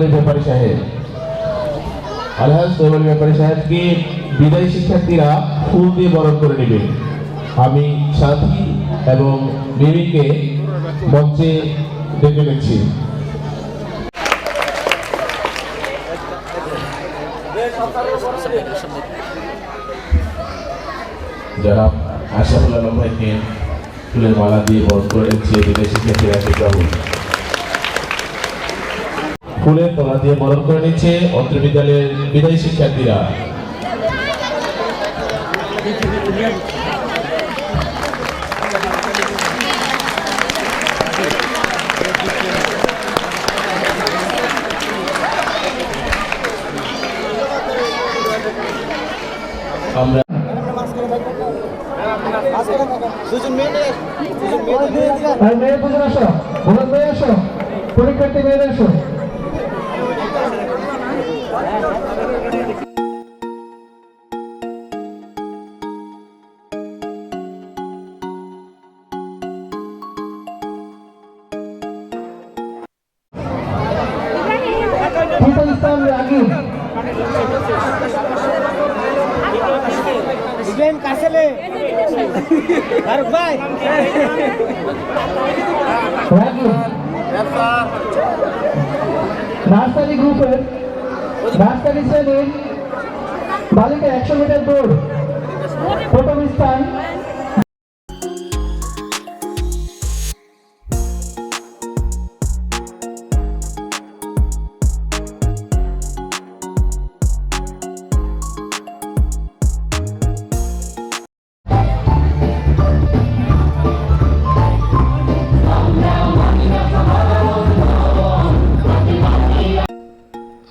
আলী ব্যাপারী সাহেব। আলহাজ তৈব আলী ব্যাপারী সাহেবকে বিদায়ী শিক্ষার্থীরা ফুল দিয়ে বরণ করে নেবে। আমি সাথী এবং মিমিকে মঞ্চে ডেকে নিচ্ছি। যারা আশাফুল আলম ভাইকে ফুলের মালা দিয়ে বরণ করে নিচ্ছে। বিদায়ী শিক্ষার্থীরা ফুলের তলা দিয়ে বরণ করে নিচ্ছে অত্র বিদ্যালয়ের বিদায়ী শিক্ষার্থীরা। আমরা আর মেয়ে দুজন আসো। মেয়ে আসো পরীক্ষার্থী আসো। নার্সারি গ্রুপের নার্সারি শ্রেণির বালিকা একশো মিটার দৌড় প্রথম স্থান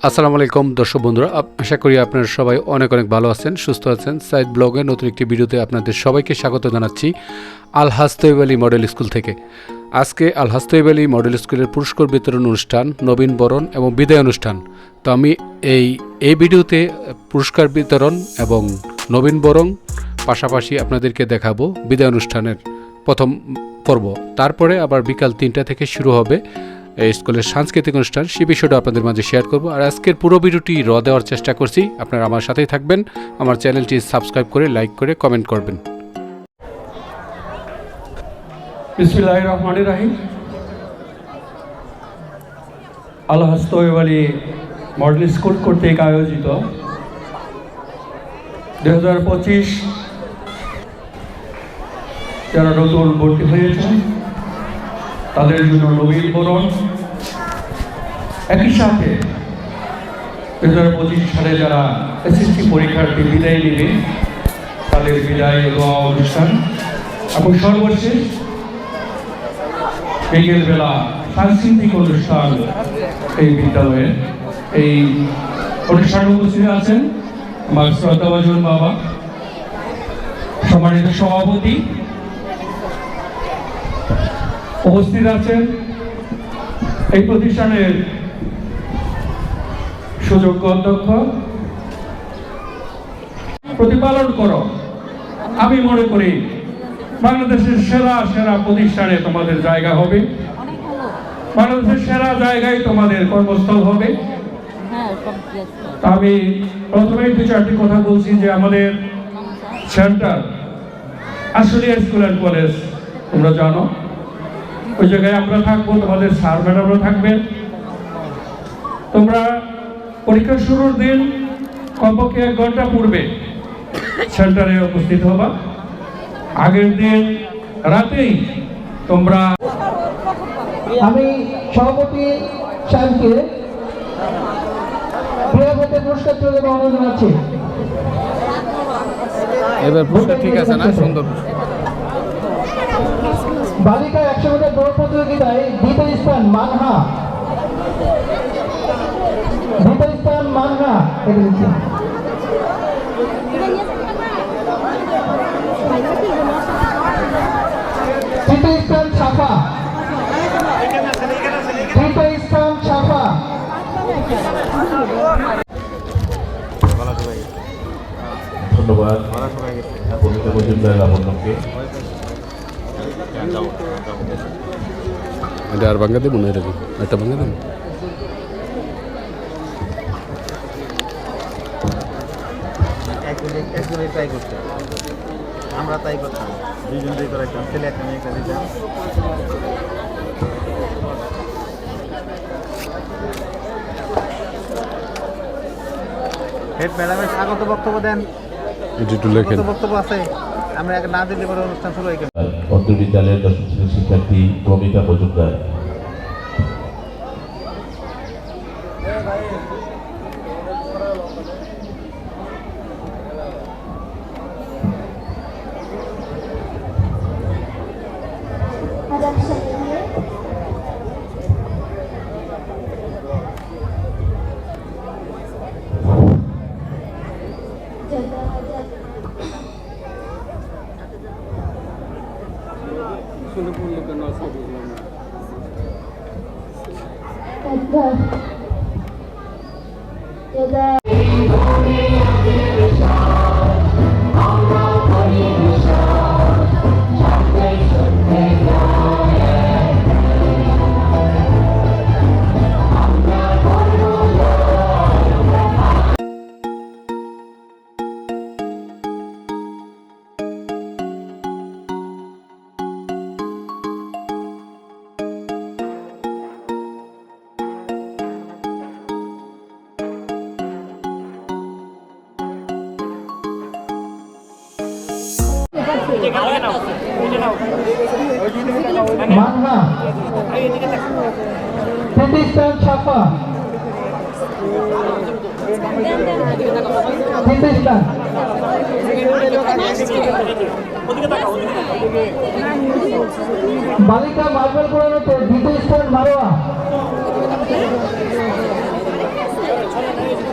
আসসালামু আলাইকুম, দর্শক বন্ধুরা। আশা করি আপনারা সবাই অনেক অনেক ভালো আছেন, সুস্থ আছেন। সাইড ব্লগে নতুন একটি ভিডিওতে আপনাদের সবাইকে স্বাগত জানাচ্ছি আল হাস্তৈব মডেল স্কুল থেকে। আজকে আল হাস্তৈব মডেল স্কুলের পুরস্কার বিতরণ অনুষ্ঠান, নবীন বরণ এবং বিদায় অনুষ্ঠান। তো আমি এই এই ভিডিওতে পুরস্কার বিতরণ এবং নবীন বরণ পাশাপাশি আপনাদেরকে দেখাবো বিদায় অনুষ্ঠানের প্রথম পর্ব। তারপরে আবার বিকাল তিনটা থেকে শুরু হবে। স্কুলের সাংস্কৃতিক অনুষ্ঠান, সেই বিষয়টা আপনাদের মাঝে শেয়ার করব। আর আজকের পুরো ভিডিওটি র দেওয়ার চেষ্টা করছি। আপনারা আমার সাথেই থাকবেন। আমার চ্যানেলটি সাবস্ক্রাইব করে লাইক করে কমেন্ট করবেন। আল মডেল স্কুল কর্তৃক আয়োজিত দু হাজার পঁচিশ যারা নতুন ভর্তি হয়েছেন তাদের জন্য নবীন বরণ একই সাথে দু হাজার পঁচিশ সালে যারা এসএসসি পরীক্ষার্থী বিদায় নেবে, তাদের বিদায় এবং অনুষ্ঠান। এবং সর্বশেষ বিকেলবেলা সাংস্কৃতিক অনুষ্ঠান এই বিদ্যালয়ে। এই অনুষ্ঠানে উপস্থিত আছেন আমার শ্রদ্ধাভাজন বাবা, সম্মানিত সভাপতি উপস্থিত আছেন। এই প্রতিষ্ঠানের সুযোগ্য অধ্যক্ষ। প্রতিপালন করো। আমি মনে করি বাংলাদেশের সেরা সেরা প্রতিষ্ঠানে তোমাদের জায়গা হবে। বাংলাদেশের সেরা জায়গায় তোমাদের কর্মস্থল হবে। আমি প্রথমেই দু চারটি কথা বলছি যে আমাদের centre, Ashulia school and college, তোমরা জানো। ওই জায়গায় আমরা থাকব তোমাদের স্যার ম্যাডামরা থাকবেন। তোমরা পরীক্ষা শুরুর দিন কমপক্ষে এক ঘণ্টা পূর্বে সেন্টারে উপস্থিত হবা। আগের দিন রাতেই তোমরা আমি সভাপতি সাহেবকে পুরস্কার দেওয়ার অনুরোধ জানাচ্ছি। এবার ঠিক আছে না? সুন্দর বালিকা একশো মিটার দৌড় প্রতিযোগিতায় দ্বিতীয় স্থান মানহা। দ্বিতীয় স্থান মানহা। ধন্যবাদ। ভূমিকা মজুমদার লাবণ্যকে এটা আর ভাঙ্গা দেবো না এরকম একটা ভাঙ্গা দেবো? আমরা তাই করতাম দুজন দুই করে একটা ছেলে একটা মেয়ে কাজে যান হেড ম্যাডামের স্বাগত বক্তব্য দেন। বক্তব্য আছে। আমরা এক না দিলে পরে অনুষ্ঠান শুরু হয়ে গেল অত্র বিদ্যালয়ের দশম শ্রেণির শিক্ষার্থী প্রমিতা মজুমদার।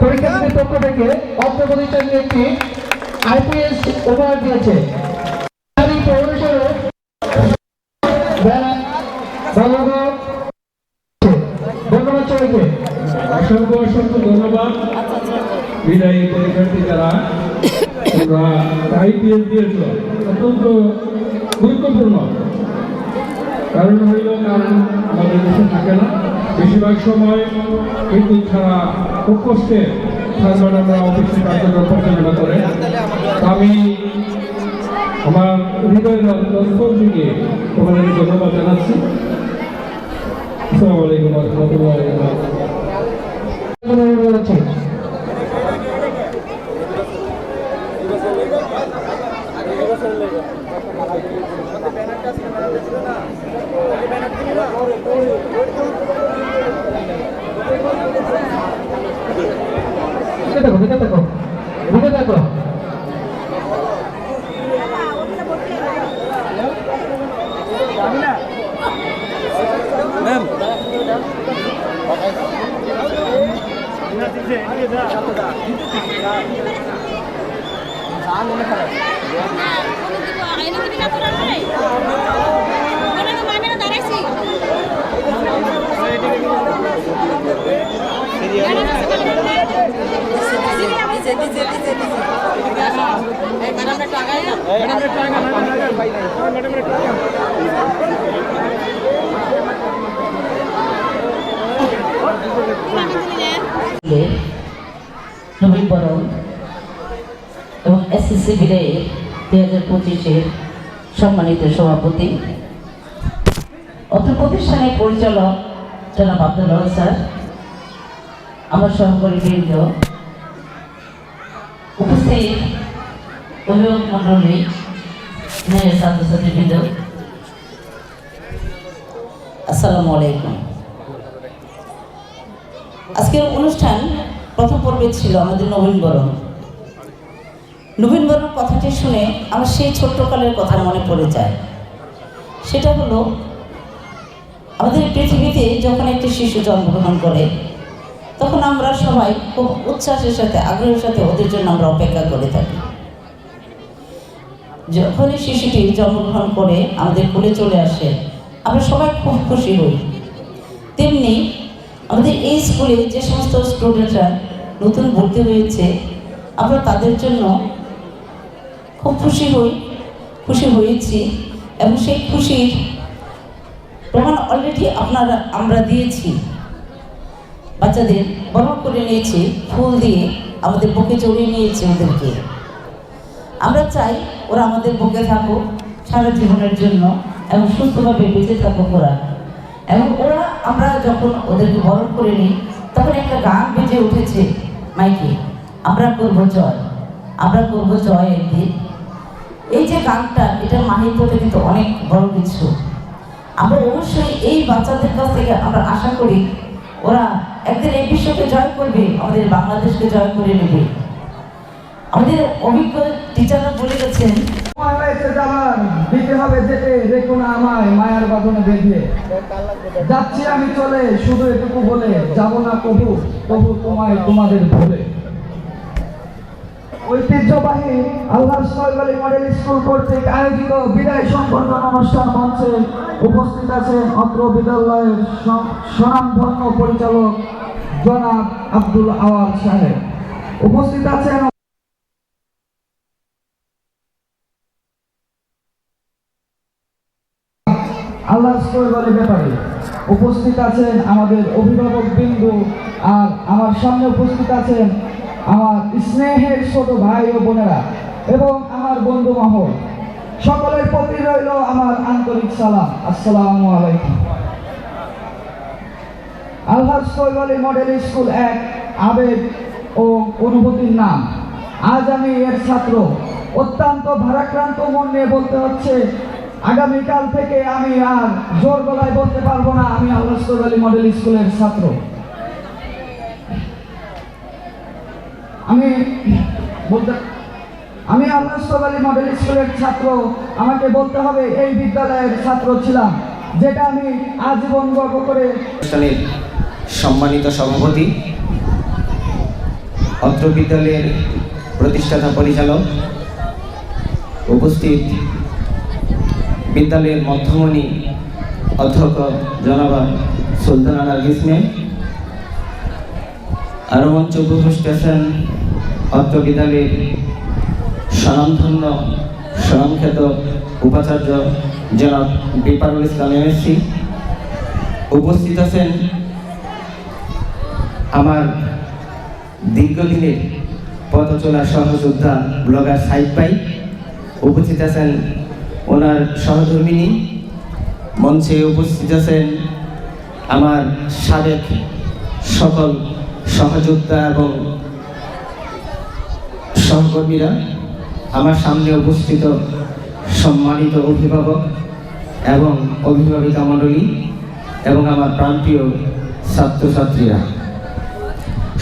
পরীক্ষার্থীদের পক্ষ থেকে অর্থ প্রতিষ্ঠানকে একটি আইপিএস উপহার দিয়েছে। ধন্যবাদ। সবাইকে। অসংখ্য অসংখ্য ধন্যবাদ। বিদায়ী পরীক্ষার্থী যারা আইপিএস দিয়েছ, অত্যন্ত গুরুত্বপূর্ণ। কারণ হইল, কারণ আমাদের দেশে থাকে না। বেশিরভাগ সময় বিদ্যুৎ ছাড়া খুব কষ্টে সার্ভার আমরা অফিসে কার্যক্রম পরিচালনা করে। আমি আমার হৃদয়ের অন্তর থেকে তোমাদেরকে ধন্যবাদ জানাচ্ছি। আসসালামু আলাইকুম রহমতুল্লাহ ধন্যবাদ জানাচ্ছি। দিকে দেখো দিকে দেখো দিকে দেখো নবীনবরণ দুই হাজার পঁচিশের সম্মানিত সভাপতি। অত্র প্রতিষ্ঠানের পরিচালক জনাব আব্দুল স্যার, আমার সহকারী বৃন্দ, উপস্থিত অভিভাবক মণ্ডলী ছাত্রছাত্রীবৃন্দ, আসসালামু আলাইকুম। আজকের অনুষ্ঠান প্রথম পর্বে ছিল আমাদের নবীনবরণ নবীনবরণ কথাটি শুনে আমার সেই ছোট্টকালের কথা মনে পড়ে যায়। সেটা হলো, আমাদের পৃথিবীতে যখন একটি শিশু জন্মগ্রহণ করে, তখন আমরা সবাই খুব উচ্ছ্বাসের সাথে, আগ্রহের সাথে ওদের জন্য আমরা অপেক্ষা করে থাকি। যখনই শিশুটি জন্মগ্রহণ করে, আমাদের কোলে চলে আসে, আমরা সবাই খুব খুশি হই। তেমনি আমাদের এই স্কুলে যে সমস্ত স্টুডেন্টরা নতুন ভর্তি হয়েছে, আমরা তাদের জন্য খুব খুশি হই, খুশি হয়েছি এবং সেই খুশির প্রমাণ অলরেডি আপনারা, আমরা দিয়েছি। বাচ্চাদের বরণ করে নিয়েছি, ফুল দিয়ে আমাদের বুকে জড়িয়ে নিয়েছি ওদেরকে। আমরা চাই ওরা আমাদের বুকে থাকুক সারা জীবনের জন্য এবং সুস্থভাবে বেঁচে থাকুক ওরা। এবং ওরা, আমরা যখন ওদেরকে বরণ করে নিই, তখন একটা গান বেজে উঠেছে মাইকে। আমরা করব জয়। আমরা করব জয় একদিন এই যে গানটা, এটা মাহিত্যটা কিন্তু অনেক বড় কিছু। আমরা অবশ্যই এই বাচ্চাদের কাছ থেকে আমরা আশা করি, ওরা একদিন এই বিশ্বকে জয় করবে, আমাদের বাংলাদেশকে জয় করে নেবে। আমাদের অভিজ্ঞ টিচাররা বলে গেছেন হবে না আমায়, মায়ার যাচ্ছি আমি চলে, শুধু এটুকু বলে, যাব না কবু তবু তোমায় তোমাদের ভুলে। ঐতিহ্যবাহী আল্লাহ সরকারি মডেল স্কুল কর্তৃক আয়োজিত বিদায় সংবর্ধনা অনুষ্ঠান মঞ্চে উপস্থিত আছেন অত্র বিদ্যালয়ের স্বনামধন্য পরিচালক জনাব আব্দুল আওয়াল সাহেব। উপস্থিত আছেন আল্লাহ বলে ব্যাপারে। উপস্থিত আছেন আমাদের অভিভাবক বিন্দু আর আমার সামনে উপস্থিত আছেন আমার স্নেহের ছোট ভাই ও বোনেরা এবং আমার বন্ধু মহল, সকলের প্রতি রইল আমার আন্তরিক সালাম। আসসালামু আলাইকুম। আলহাজ কৈবলী মডেল স্কুল এক, আবেগ ও অনুভূতির নাম। আজ আমি এর ছাত্র। অত্যন্ত ভারাক্রান্ত মন নিয়ে বলতে হচ্ছে, আগামীকাল থেকে আমি আর জোর গলায় বলতে পারব না, আমি আলহাজ কৈবলী মডেল স্কুলের ছাত্র। আমি বলতে আমি আলহাজ কৈবলী মডেল স্কুলের ছাত্র। আমাকে বলতে হবে, এই বিদ্যালয়ের ছাত্র ছিলাম, যেটা আমি আজীবন গর্ব করে সম্মানিত সভাপতি, অত্র বিদ্যালয়ের প্রতিষ্ঠাতা পরিচালক, উপস্থিত বিদ্যালয়ের মধ্যমণি অধ্যক্ষ জনাবা সুলতানা নার্গিস মেম আরও মঞ্চ উপস্থিত আছেন অত্র স্বনামধন্য, স্বনামখ্যাত উপাচার্য জনাব বিপারুল ইসলাম এমএসসি উপস্থিত আছেন আমার দীর্ঘদিনের পথচলা সহযোদ্ধা ব্লগার সাইদ ভাই। উপস্থিত আছেন ওনার সহধর্মিনী। মঞ্চে উপস্থিত আছেন আমার সাবেক সকল সহযোদ্ধা এবং সহকর্মীরা আমার সামনে উপস্থিত সম্মানিত অভিভাবক এবং অভিভাবিকা মণ্ডলী এবং আমার প্রান্তীয় ছাত্রছাত্রীরা।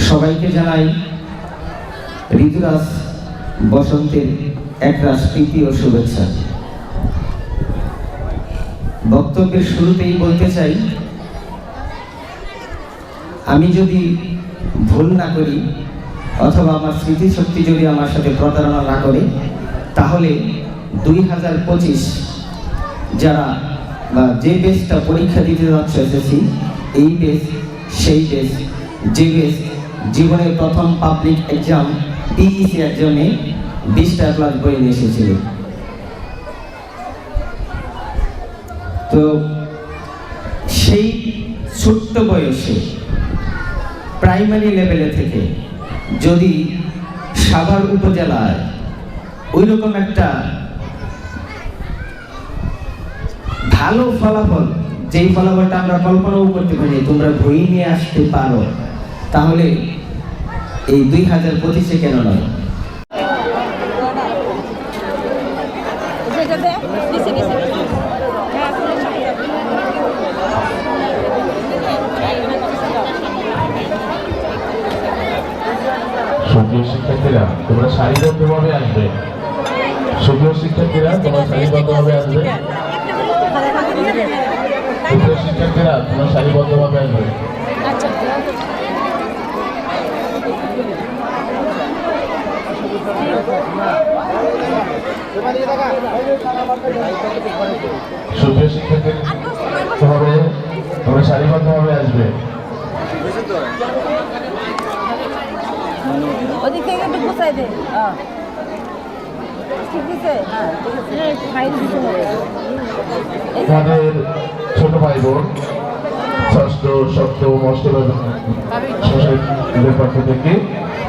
সবাইকে জানাই ঋতুরাজ বসন্তের একরাশ প্রীতি ও শুভেচ্ছা। বক্তব্যের শুরুতেই বলতে চাই, আমি যদি ভুল না করি অথবা আমার স্মৃতিশক্তি যদি আমার সাথে প্রতারণা না করে, তাহলে দুই হাজার পঁচিশ যারা বা যে বেসটা পরীক্ষা দিতে যাচ্ছে এসেছি এই বেস সেই বেস যে বেস জীবনের প্রথম পাবলিক এক্সাম পিইসি এক্সামে বিশটা ক্লাস বই নিয়ে এসেছিল। তো সেই ছোট্ট বয়সে প্রাইমারি লেভেলে থেকে যদি সাভার উপজেলায় ওই রকম একটা ভালো ফলাফল, যেই ফলাফলটা আমরা কল্পনাও করতে পারি তোমরা বই নিয়ে আসতে পারো, তাহলে এই দুই হাজার পঁচিশে কেন নয়? সুপ্রিয় শিক্ষার্থীরা, তোমরা সারিবদ্ধভাবে আসবে। সুপ্রিয় শিক্ষার্থীরা, তোমরা সারিবদ্ধভাবে আসবে। সুপ্রিয় শিক্ষার্থীরা, তোমরা সারিবদ্ধভাবে আসবে। সুপ্রিয় শিক্ষার্থী হবে তোমরা সারিবদ্ধভাবে আসবে। ওদিক থেকে একটু গুছাই দে। হ্যাঁ হ্যাঁ তোমাদের ছোট ভাই বোন ষষ্ঠ সপ্তম অষ্টম পক্ষ থেকে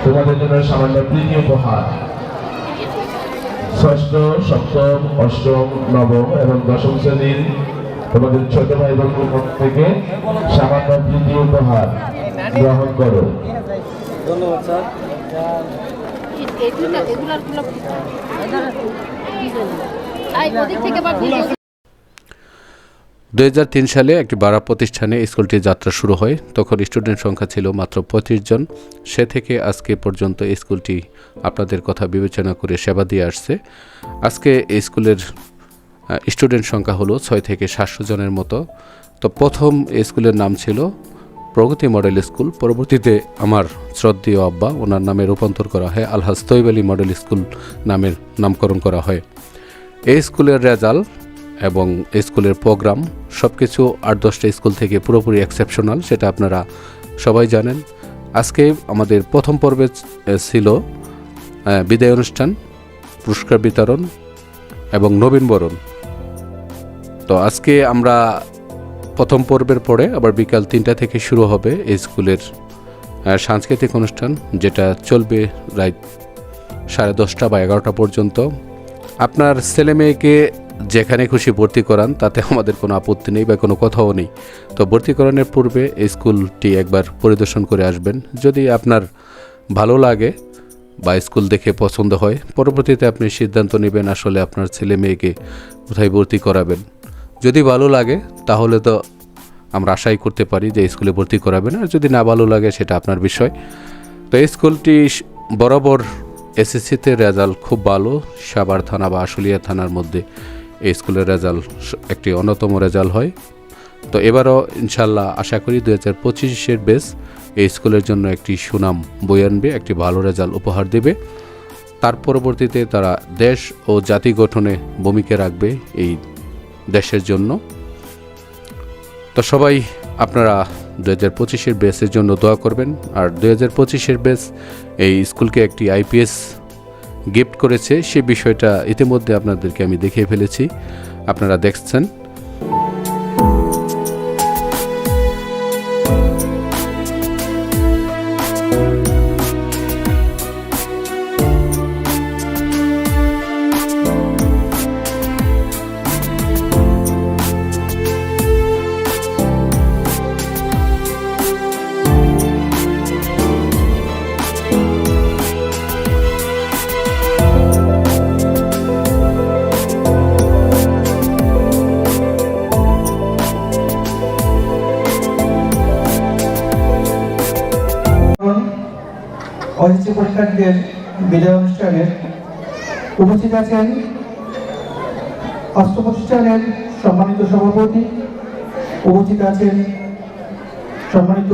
তোমাদের জন্য সামান্য প্রীতি উপহার। ষষ্ঠ সপ্তম অষ্টম নবম এবং দশম শ্রেণির তোমাদের ছোট ভাই পক্ষ থেকে সামান্য প্রীতি উপহার গ্রহণ করো। গুলো ওদিক দু সালে একটি বাড়া প্রতিষ্ঠানে স্কুলটির যাত্রা শুরু হয়। তখন স্টুডেন্ট সংখ্যা ছিল মাত্র পঁয়ত্রিশ জন। সে থেকে আজকে পর্যন্ত স্কুলটি আপনাদের কথা বিবেচনা করে সেবা দিয়ে আসছে। আজকে স্কুলের স্টুডেন্ট সংখ্যা হলো ছয় থেকে সাতশো জনের মতো। তো প্রথম স্কুলের নাম ছিল প্রগতি মডেল স্কুল। পরবর্তীতে আমার শ্রদ্ধেয় আব্বা, ওনার নামে রূপান্তর করা হয় আলহাজ তৈব আলী মডেল স্কুল নামের নামকরণ করা হয়। এই স্কুলের রেজাল্ট এবং স্কুলের প্রোগ্রাম সব কিছু আট দশটা স্কুল থেকে পুরোপুরি এক্সেপশনাল সেটা আপনারা সবাই জানেন। আজকে আমাদের প্রথম পর্বে ছিল বিদায় অনুষ্ঠান, পুরস্কার বিতরণ এবং নবীনবরণ তো আজকে আমরা প্রথম পর্বের পরে আবার বিকাল তিনটা থেকে শুরু হবে এই স্কুলের সাংস্কৃতিক অনুষ্ঠান, যেটা চলবে রাত সাড়ে দশটা বা এগারোটা পর্যন্ত। আপনার ছেলে মেয়েকে যেখানে খুশি ভর্তি করান, তাতে আমাদের কোনো আপত্তি নেই বা কোনো কথাও নেই। তো ভর্তি করানোর পূর্বে স্কুলটি একবার পরিদর্শন করে আসবেন। যদি আপনার ভালো লাগে বা স্কুল দেখে পছন্দ হয়, পরবর্তীতে আপনি সিদ্ধান্ত নেবেন আসলে আপনার ছেলে মেয়েকে কোথায় ভর্তি করাবেন। যদি ভালো লাগে, তাহলে তো আমরা আশাই করতে পারি যে স্কুলে ভর্তি করাবেন। আর যদি না ভালো লাগে, সেটা আপনার বিষয়। তো এই স্কুলটি বরাবর এসএসসিতে রেজাল্ট খুব ভালো। সাভার থানা বা আশুলিয়া থানার মধ্যে এই স্কুলের রেজাল্ট একটি অন্যতম রেজাল্ট হয়। তো এবারও ইনশাল্লাহ আশা করি দু হাজার পঁচিশের বেস এই স্কুলের জন্য একটি সুনাম বই আনবে, একটি ভালো রেজাল্ট উপহার দেবে। তার পরবর্তীতে তারা দেশ ও জাতি গঠনে ভূমিকা রাখবে এই দেশের জন্য। তো সবাই আপনারা দু হাজার পঁচিশের বেসের জন্য দোয়া করবেন। আর দু হাজার পঁচিশের বেস এই স্কুলকে একটি আইপিএস গিফট করেছে। সে বিষয়টা ইতিমধ্যে আপনাদেরকে আমি দেখিয়ে ফেলেছি। আপনারা দেখছেন। অহিচ্ছ পরীক্ষার্থীদের বিদায় অনুষ্ঠানে উপস্থিত আছেন অস্ত্র প্রতিষ্ঠানের সম্মানিত সভাপতি, উপস্থিত আছেন সম্মানিত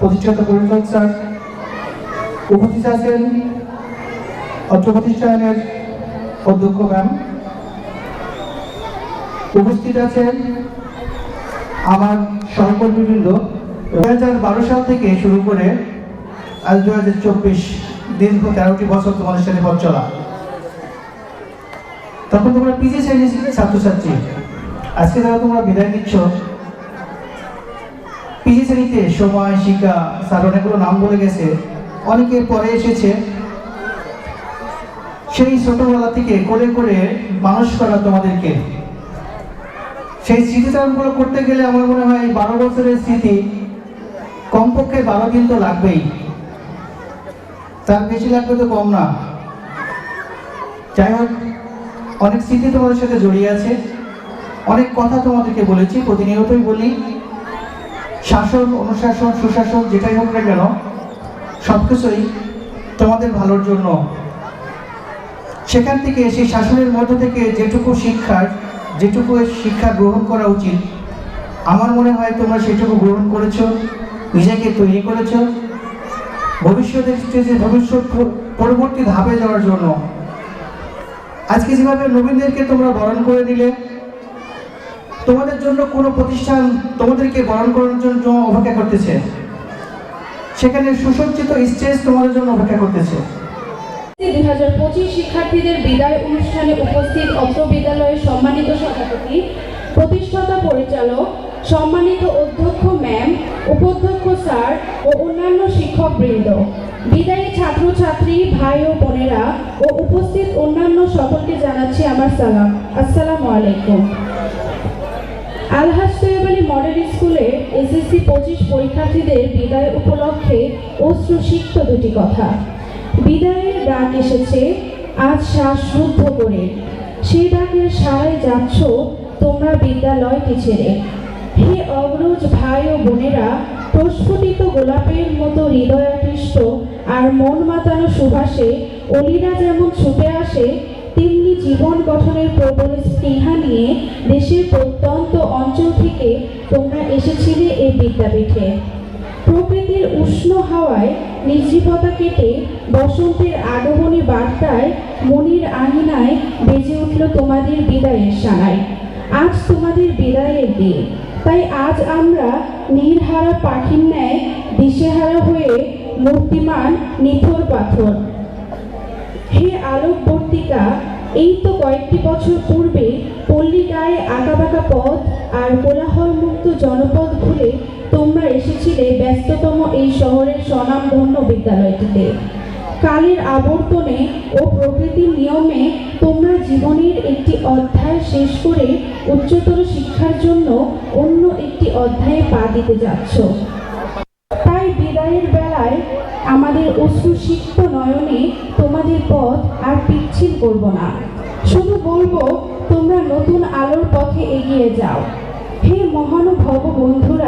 প্রতিষ্ঠাতা পরিষদ স্যার, উপস্থিত আছেন অত্র প্রতিষ্ঠানের অধ্যক্ষ ম্যাম, উপস্থিত আছেন আমার সহকর্মীবৃন্দ। দু হাজার বারো সাল থেকে শুরু করে আজ দু হাজার চব্বিশ দীর্ঘ তেরোটি বছর তোমাদের সাথে পথ চলা। তখন তোমরা পিছিয়ে শ্রেণির ছাত্রছাত্রী। আজকে যারা তোমরা বিদায় নিচ্ছ। পিজি শ্রেণীতে সময়, শিক্ষা, স্যার অনেকগুলো নাম বলে গেছে। অনেকে পরে এসেছে। সেই ছোটবেলা থেকে করে করে মানুষ করা তোমাদেরকে। সেই স্মৃতিচারণগুলো করতে গেলে আমার মনে হয় বারো বছরের স্মৃতি কমপক্ষে বারো দিন তো লাগবেই। তার বেশি লাগবে তো কম না। যাই হোক অনেক স্মৃতি তোমাদের সাথে জড়িয়ে আছে। অনেক কথা তোমাদেরকে বলেছি, প্রতিনিয়তই বলি। শাসন, অনুশাসন, সুশাসন, যেটাই হোক না কেন সব কিছুই তোমাদের ভালোর জন্য। সেখান থেকে সেই শাসনের মধ্য থেকে যেটুকু শিক্ষার যেটুকু শিক্ষা গ্রহণ করা উচিত, আমার মনে হয় তোমরা সেটুকু গ্রহণ করেছ, নিজেকে তৈরি করেছ। ভবিষ্যতের স্টেজে ভবিষ্যৎ পরবর্তী ধাপে যাওয়ার জন্য। আজকে যেভাবে নবীনদেরকে তোমরা বরণ করে দিলে, তোমাদের জন্য কোনো প্রতিষ্ঠান তোমাদেরকে বরণ করার জন্য অপেক্ষা করতেছে। সেখানে সুসজ্জিত স্টেজ তোমাদের জন্য অপেক্ষা করতেছে। দুই হাজার পঁচিশ শিক্ষার্থীদের বিদায় অনুষ্ঠানে উপস্থিত অত্র বিদ্যালয়ের সম্মানিত সভাপতি প্রতিষ্ঠাতা পরিচালক, সম্মানিত অধ্যক্ষ ম্যাম উপাধ্যক্ষ স্যার ও অন্যান্য শিক্ষকবৃন্দ। বিদায়ী ছাত্রছাত্রী, ভাই ও বোনেরা ও উপস্থিত অন্যান্য সকলকে জানাচ্ছি আমার সালাম। আসসালামু আলাইকুম। আলহাজ তৈয়ব আলী মডেল স্কুলে এসএসসি পঁচিশ পরীক্ষার্থীদের বিদায় উপলক্ষে অশ্রুসিক্ত দুটি কথা। বিদায়ের ডাক এসেছে, আজ শ্বাস রুদ্ধ করে। সেই ডাকের সারাই যাচ্ছ তোমরা বিদ্যালয়টি ছেড়ে হে অগ্রজ ভাই ও বোনেরা, প্রস্ফুটিত গোলাপের মতো হৃদয়াকৃষ্ট আর মন মাতানো সুভাষে অলিরা যেমন ছুটে আসে, তেমনি জীবন গঠনের প্রবল স্নেহা নিয়ে দেশের প্রত্যন্ত অঞ্চল থেকে তোমরা এসেছিলে এই বিদ্যাপীঠে। প্রকৃতির উষ্ণ হাওয়ায় নির্জীবতা কেটে বসন্তের আগমনী বার্তায় মনির আঙিনায় বেজে উঠল তোমাদের বিদায়ের সানায় আজ তোমাদের বিদায়ের দিন। তাই আজ আমরা নীরহারা পাখির ন্যায় দিশেহারা হয়ে মূর্তিমান নিথর পাথর। হে আলোকবর্তিকা, এই তো কয়েকটি বছর পূর্বে পল্লী গায়ে আঁকাবাঁকা পথ আর কোলাহল মুক্ত জনপদ ঘুরে তোমরা এসেছিলে ব্যস্ততম এই শহরের স্বনামধন্য বিদ্যালয়টিতে। কালের আবর্তনে ও প্রকৃতির নিয়মে তোমরা জীবনের একটি অধ্যায় শেষ করে উচ্চতর শিক্ষার জন্য অন্য একটি অধ্যায়ে পা দিতে যাচ্ছ। তাই বিদায়ের বেলায় আমাদের অশ্রুসিক্ত নয়নে তোমাদের পথ আর পিচ্ছিল করব না। শুধু বলব তোমরা নতুন আলোর পথে এগিয়ে যাও। হে মহানুভব বন্ধুরা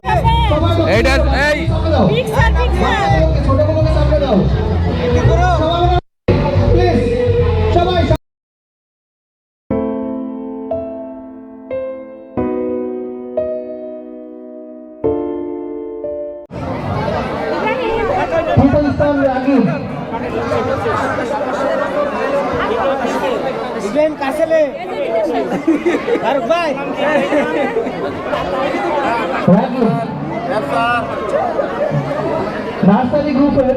ছোটগুলোকে সামনে দাও। রাগিব নার্সারি গ্রুপের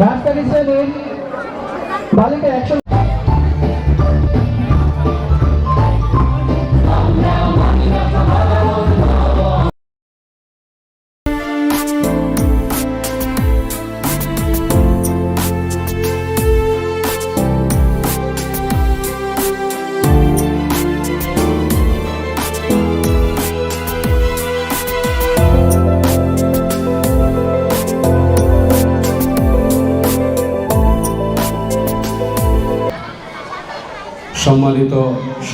নার্সারি শ্রেণির বালিকা একশো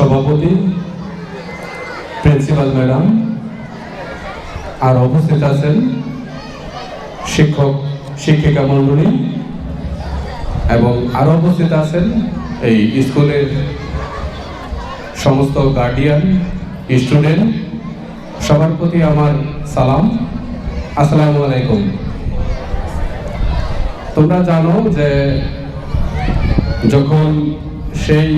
সভাপতি, প্রিন্সিপাল ম্যাডাম, আর উপস্থিত আছেন শিক্ষক, শিক্ষিকা মণ্ডলী এবং আরও উপস্থিত আছেন এই স্কুলের সমস্ত গার্ডিয়ান স্টুডেন্ট সবার প্রতি আমার সালাম। আসসালামু আলাইকুম। তোমরা জানো যে যখন সেই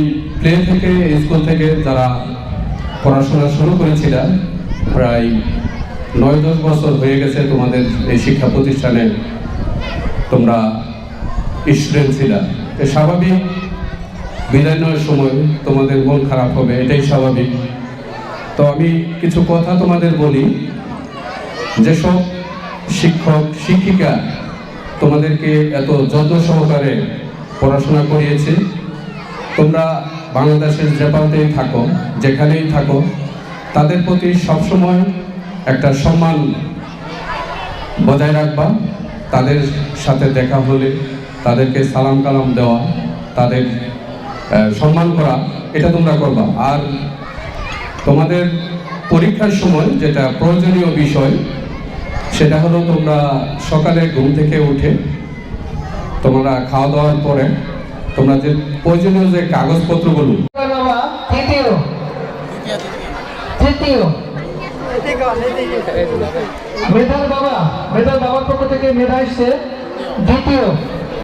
প্লে থেকে স্কুল থেকে যারা পড়াশোনা শুরু করেছিলেন প্রায় নয় দশ বছর হয়ে গেছে তোমাদের এই শিক্ষা প্রতিষ্ঠানে তোমরা স্টুডেন্ট ছিল। স্বাভাবিক বিদায় নেওয়ার সময় তোমাদের মন খারাপ হবে, এটাই স্বাভাবিক। তো আমি কিছু কথা তোমাদের বলি যেসব শিক্ষক, শিক্ষিকা তোমাদেরকে এত যত্ন সহকারে পড়াশোনা করিয়েছে, তোমরা বাংলাদেশের যে প্রান্তেই থাকো, যেখানেই থাকো, তাদের প্রতি সবসময় একটা সম্মান বজায় রাখবা। তাদের সাথে দেখা হলে তাদেরকে সালাম কালাম দেওয়া, তাদের সম্মান করা, এটা তোমরা করবা। আর তোমাদের পরীক্ষার সময় যেটা প্রয়োজনীয় বিষয়, সেটা হলো তোমরা সকালে ঘুম থেকে উঠে তোমরা খাওয়া দাওয়ার পরে তোমরা যে প্রয়োজনীয় যে কাগজপত্রগুলো মেধার বাবা মেধার বাবার পক্ষ থেকে মেধা এসছে। দ্বিতীয়।